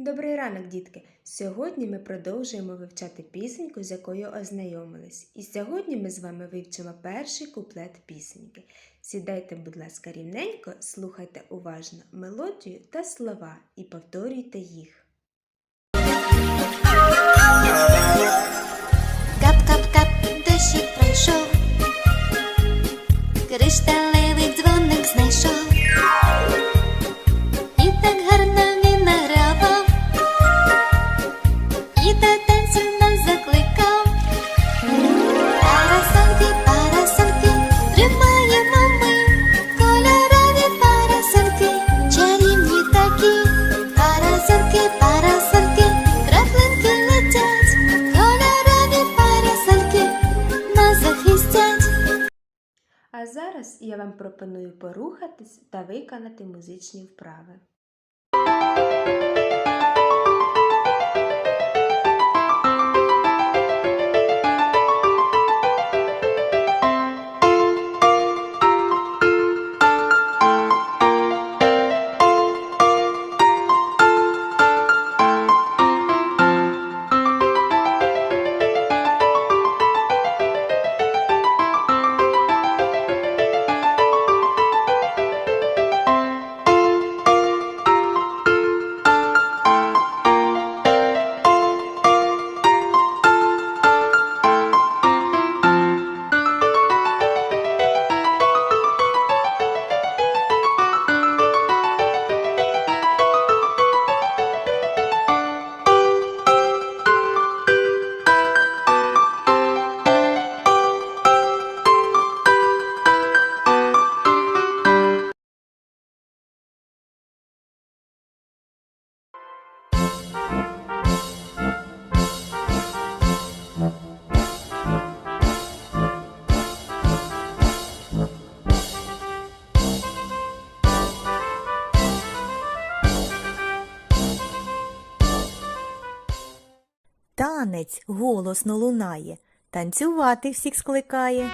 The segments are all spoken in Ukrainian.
Добрий ранок, дітки! Сьогодні ми продовжуємо вивчати пісеньку, з якою ознайомились. І сьогодні ми з вами вивчимо перший куплет пісеньки. Сідайте, будь ласка, рівненько, слухайте уважно мелодію та слова і повторюйте їх. Кап-кап-кап, дощик пройшов, кришталевий я вам пропоную порухатись та виконати музичні вправи. Танець голосно лунає, танцювати всіх скликає.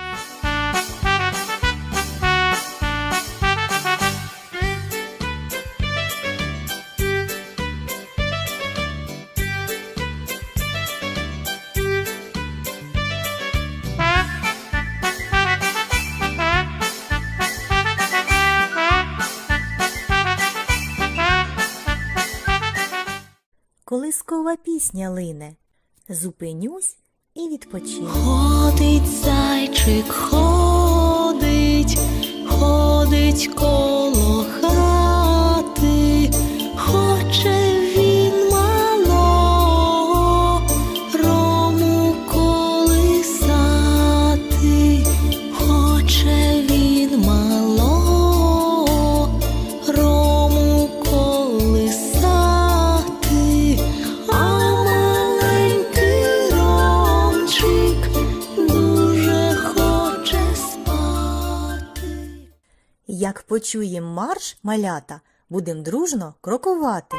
Колискова пісня лине. Зупинюсь і відпочину. Ходить зайчик, ходить, ходить Як почуєм марш, малята, будем дружно крокувати.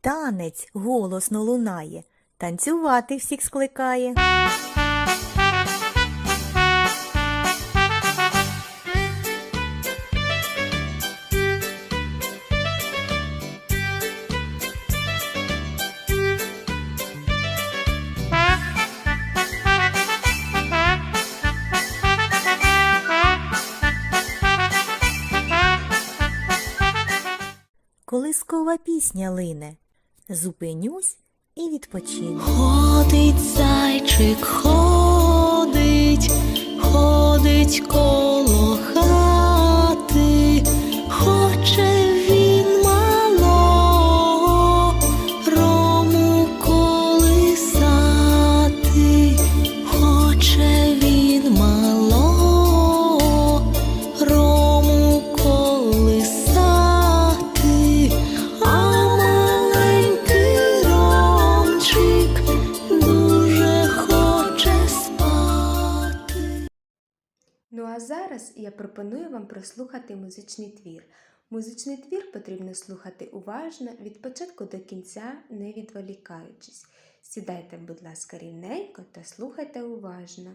Танець голосно лунає, танцювати всіх скликає. Колискова пісня лине. Зупинюсь і відпочинок. Ходить зайчик, ходить, ходить коло Ну а зараз я пропоную вам прослухати музичний твір. Музичний твір потрібно слухати уважно від початку до кінця, не відволікаючись. Сідайте, будь ласка, рівненько та слухайте уважно.